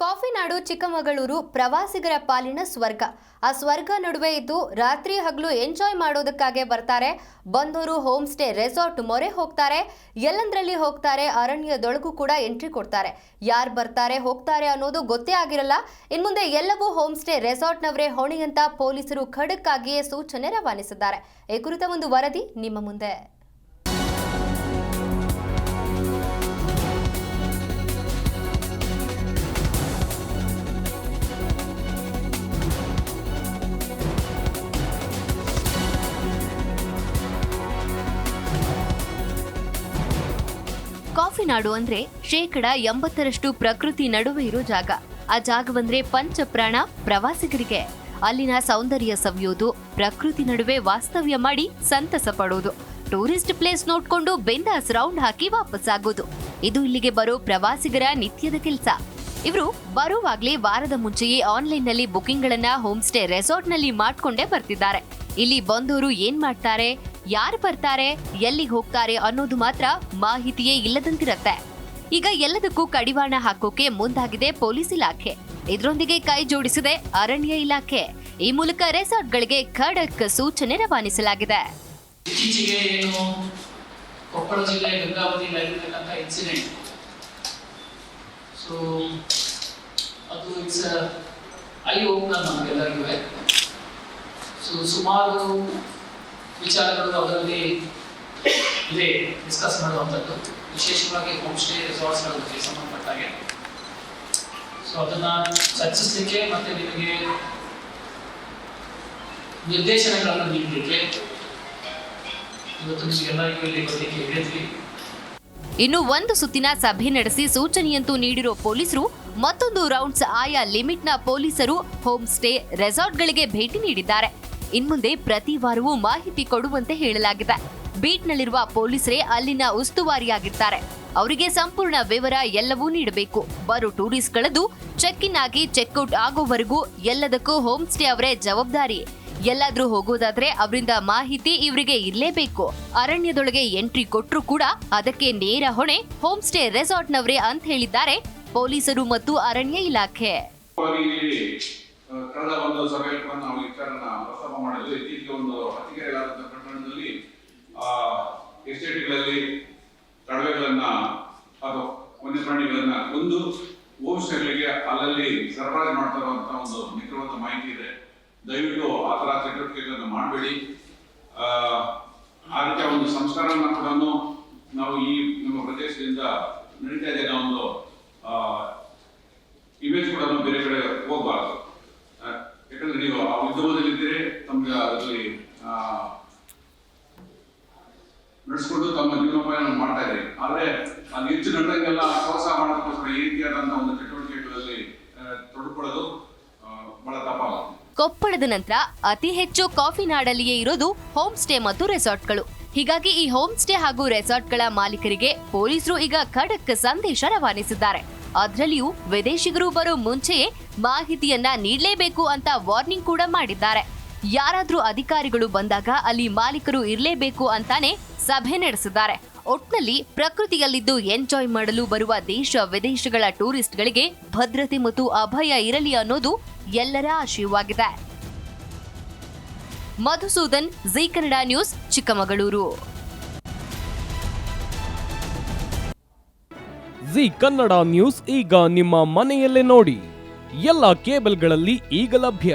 Coffee ನಾಡು ಚಿಕ್ಕಮಗಳೂರು ಪ್ರವಾಸಿಗರ ಪಾಲಿನ ಸ್ವರ್ಗ. ಆ ಸ್ವರ್ಗ ನಡುವೆ ಇದ್ದು ರಾತ್ರಿ ಹಗಲು ಎಂಜಾಯ್ ಮಾಡೋದಕ್ಕಾಗೆ ಬರ್ತಾರೆ. ಬಂದವರು ಹೋಮ್ ಸ್ಟೇ ರೆಸಾರ್ಟ್ ಮೊರೆ ಹೋಗ್ತಾರೆ. ಎಲ್ಲಂದ್ರಲ್ಲಿ ಹೋಗ್ತಾರೆ, ಅರಣ್ಯದೊಳಗೂ ಕೂಡ ಎಂಟ್ರಿ ಕೊಡ್ತಾರೆ. ಯಾರು ಬರ್ತಾರೆ, ಹೋಗ್ತಾರೆ ಅನ್ನೋದು ಗೊತ್ತೇ ಆಗಿರಲ್ಲ. ಇನ್ಮುಂದೆ ಎಲ್ಲವೂ ಹೋಮ್ ಸ್ಟೇ ರೆಸಾರ್ಟ್ನವರೇ ಹೊಣೆ ಅಂತ ಪೊಲೀಸರು ಖಡಕ್ಕಾಗಿಯೇ ಸೂಚನೆ ರವಾನಿಸಿದ್ದಾರೆ. ಈ ಕುರಿತ ಒಂದು ವರದಿ ನಿಮ್ಮ ಮುಂದೆ. ಕಾಫಿ ನಾಡು ಅಂದ್ರೆ ಶೇಕಡ ಎಂಬತ್ತರಷ್ಟು ಪ್ರಕೃತಿ ನಡುವೆ ಇರೋ ಜಾಗ. ಆ ಜಾಗವಂದ್ರೆ ಪಂಚಪ್ರಾಣ ಪ್ರವಾಸಿಗರಿಗೆ. ಅಲ್ಲಿನ ಸೌಂದರ್ಯ ಸವಿಯೋದು, ಪ್ರಕೃತಿ ನಡುವೆ ವಾಸ್ತವ್ಯ ಮಾಡಿ ಸಂತಸ ಪಡೋದು. ಟೂರಿಸ್ಟ್ ಪ್ಲೇಸ್ ನೋಡ್ಕೊಂಡು ಬೆಂದಾಸ್ ರೌಂಡ್ ಹಾಕಿ ವಾಪಸ್ ಆಗೋದು ಇದು ಇಲ್ಲಿಗೆ ಬರೋ ಪ್ರವಾಸಿಗರ ನಿತ್ಯದ ಕೆಲಸ. ಇವರು ಬರುವಾಗ್ಲೇ ವಾರದ ಮುಂಚೆಯೇ ಆನ್ಲೈನ್ನಲ್ಲಿ ಬುಕಿಂಗ್ ಗಳನ್ನ ಹೋಮ್ ಸ್ಟೇ ರೆಸಾರ್ಟ್ನಲ್ಲಿ ಮಾಡ್ಕೊಂಡೇ ಬರ್ತಿದ್ದಾರೆ. ಇಲ್ಲಿ ಬಂದವರು ಏನ್ ಮಾಡ್ತಾರೆ? ಯಾರು ಬರ್ತಾರೆ ಎಲ್ಲಿ ಹೋಗ್ತಾರೆ ಅನ್ನೋದು ಮಾತ್ರ ಮಾಹಿತಿಯೇ ಇಲ್ಲದಂತಿರತ್ತೆ. ಈಗ ಎಲ್ಲದಕ್ಕೂ ಕಡಿವಾಣ ಹಾಕೋಕೆ ಮುಂದಾಗಿದೆ ಪೊಲೀಸ್ ಇಲಾಖೆ. ಇದರೊಂದಿಗೆ ಕೈ ಜೋಡಿಸಿದೆ ಅರಣ್ಯ ಇಲಾಖೆ. ಈ ಮೂಲಕ ರೆಸಾರ್ಟ್ಗಳಿಗೆ ಖಡಕ್ ಸೂಚನೆ ರವಾನಿಸಲಾಗಿದೆ. ಕೊಪ್ಪಳ ಜಿಲ್ಲೆ ಇನ್ಸಿಡೆಂಟ್ ಸೊ ಅದು ಇಟ್ಸ್ ಐ ನಮಗೆಲ್ಲರಿಗೂ. ಸೊ ಸುಮಾರು ವಿಚಾರಗಳು ಅದರಲ್ಲಿ ಇದೆ ಡಿಸ್ಕಸ್ ಮಾಡುವಂಥದ್ದು. ವಿಶೇಷವಾಗಿ ಹೋಮ್ ಸ್ಟೇ ರೆಸಾರ್ಟ್ಸ್ಗಳಿಗೆ ಸಂಬಂಧಪಟ್ಟಾಗೆ. ಸೊ ಅದನ್ನ ಚರ್ಚಿಸಲಿಕ್ಕೆ ಮತ್ತೆ ನಿಮಗೆ ನಿರ್ದೇಶನಗಳನ್ನು ನೀಡಲಿಕ್ಕೆ ಇವತ್ತು ನಿಮಗೆಲ್ಲರಿಗೂ ಇಲ್ಲಿ ಬರಲಿಕ್ಕೆ ಹೇಳಿದ್ವಿ. ಇನ್ನು ಒಂದು ಸುತ್ತಿನ ಸಭೆ ನಡೆಸಿ ಸೂಚನೆಯಂತೂ ನೀಡಿರೋ ಪೊಲೀಸರು, ಮತ್ತೊಂದು ರೌಂಡ್ಸ್ ಆಯಾ ಲಿಮಿಟ್ನ ಪೊಲೀಸರು ಹೋಮ್ ಸ್ಟೇ ರೆಸಾರ್ಟ್ಗಳಿಗೆ ಭೇಟಿ ನೀಡಿದ್ದಾರೆ. ಇನ್ಮುಂದೆ ಪ್ರತಿ ವಾರವೂ ಮಾಹಿತಿ ಕೊಡುವಂತೆ ಹೇಳಲಾಗಿದೆ. ಬೀಟ್ನಲ್ಲಿರುವ ಪೊಲೀಸರೇ ಅಲ್ಲಿನ ಉಸ್ತುವಾರಿಯಾಗಿರ್ತಾರೆ. ಅವರಿಗೆ ಸಂಪೂರ್ಣ ವಿವರ ಎಲ್ಲವೂ ನೀಡಬೇಕು. ಬರೋ ಟೂರಿಸ್ಟ್ಗಳದ್ದು ಚೆಕ್ ಇನ್ ಆಗಿ ಚೆಕ್ಔಟ್ ಆಗೋವರೆಗೂ ಎಲ್ಲದಕ್ಕೂ ಹೋಮ್ ಸ್ಟೇ ಅವರೇ ಜವಾಬ್ದಾರಿ. ಎಲ್ಲಾದ್ರೂ ಹೋಗೋದಾದ್ರೆ ಅವರಿಂದ ಮಾಹಿತಿ ಇವರಿಗೆ ಇರಲೇಬೇಕು. ಅರಣ್ಯದೊಳಗೆ ಎಂಟ್ರಿ ಕೊಟ್ಟರು ಕೂಡ ಅದಕ್ಕೆ ನೇರ ಹೊಣೆ ಹೋಮ್ ಸ್ಟೇ ರೆಸಾರ್ಟ್ನವರೇ ಅಂತ ಹೇಳಿದ್ದಾರೆ ಪೊಲೀಸರು ಮತ್ತು ಅರಣ್ಯ ಇಲಾಖೆ. ಮಾಡಿದ್ವಿ ಇತ್ತೀಚೆಗೆ ಒಂದು ಹತ್ತಿಗೆರೆಗಳಾದಂಥ ಪ್ರಕರಣದಲ್ಲಿ ಎಸ್ಟೇಟ್ಗಳಲ್ಲಿ ಕಡವೆಗಳನ್ನ ಅಥವಾ ವನ್ಯಪ್ರಾಣಿಗಳನ್ನ ಒಂದು ಸ್ಟೇಗಳಿಗೆ ಅಲ್ಲಲ್ಲಿ ಸರಬರಾಜು ಮಾಡ್ತಾ ಇರುವಂತಹ ಒಂದು ನಿಖರವಾದ ಮಾಹಿತಿ ಇದೆ. ದಯವಿಟ್ಟು ಆ ತರ ಚಟುವಟಿಕೆಗಳನ್ನು ಮಾಡಬೇಡಿ. ಆ ರೀತಿಯ ಒಂದು ಸಂಸ್ಕಾರವನ್ನು ಕೂಡ ನಾವು ಈ ನಮ್ಮ ಪ್ರದೇಶದಿಂದ ನಡೀತಾ ಇದೆ ಒಂದು ಆ, ಇಮೇಜ್ ಕೂಡ ನಾವು ಬೇರೆ ಕಡೆ ಹೋಗಬಾರ್ದು ಯಾಕಂದ್ರೆ ನೀವು ಆ ಉದ್ಯಮದಲ್ಲಿದ್ದರೆ ತಮ್ಗೆ ಅದರಲ್ಲಿ ಆ, ನಡೆಸ್ಕೊಂಡು ತಮ್ಮ ಜೀವನೋಪಾಯ ಮಾಡ್ತಾ ಇದೆ ಆದ್ರೆ ಅದು ಹೆಚ್ಚು ನಡೆದಂಗೆಲ್ಲ ಪ್ರೋತ್ಸಾಹ ಮಾಡೋದಕ್ಕೋಸ್ಕರ ಈ ರೀತಿಯಾದಂತಹ ಒಂದು ಚಟುವಟಿಕೆಗಳಲ್ಲಿ ತೊಡಕೊಳ್ಳೋದು ಬಹಳ ತಪ್ಪಾಗುತ್ತೆ. ಕೊಪ್ಪಳದ ನಂತರ ಅತಿ ಹೆಚ್ಚು ಕಾಫಿ ನಾಡಲ್ಲಿಯೇ ಇರೋದು ಹೋಮ್ ಸ್ಟೇ ಮತ್ತು ರೆಸಾರ್ಟ್ಗಳು. ಹೀಗಾಗಿ ಈ ಹೋಮ್ ಸ್ಟೇ ಹಾಗೂ ರೆಸಾರ್ಟ್ಗಳ ಮಾಲೀಕರಿಗೆ ಪೊಲೀಸರು ಈಗ ಖಡಕ್ ಸಂದೇಶ ರವಾನಿಸಿದ್ದಾರೆ. ಅದರಲ್ಲಿಯೂ ವಿದೇಶಿಗರು ಬರೋ ಮುಂಚೆಯೇ ಮಾಹಿತಿಯನ್ನ ನೀಡಲೇಬೇಕು ಅಂತ ವಾರ್ನಿಂಗ್ ಕೂಡ ಮಾಡಿದ್ದಾರೆ. ಯಾರಾದರೂ ಅಧಿಕಾರಿಗಳು ಬಂದಾಗ ಅಲ್ಲಿ ಮಾಲೀಕರು ಇರಲೇಬೇಕು ಅಂತಾನೆ ಸಭೆ ನಡೆಸಿದ್ದಾರೆ. ಒಟ್ನಲ್ಲಿ ಪ್ರಕೃತಿಯಲ್ಲಿದ್ದು ಎಂಜಾಯ್ ಮಾಡಲು ಬರುವ ದೇಶ ವಿದೇಶಗಳ ಟೂರಿಸ್ಟ್ಗಳಿಗೆ ಭದ್ರತೆ ಮತ್ತು ಅಭಯ ಇರಲಿ ಅನ್ನೋದು ಎಲ್ಲರ ಆಶಯವಾಗಿದೆ. Madhusudan, Zee Kannada news, Chikkamagaluru. Zee Kannada news ಈಗ ನಿಮ್ಮ ಮನೆಯಲ್ಲೇ ನೋಡಿ. ಎಲ್ಲ ಕೇಬಲ್ಗಳಲ್ಲಿ ಈಗ ಲಭ್ಯ.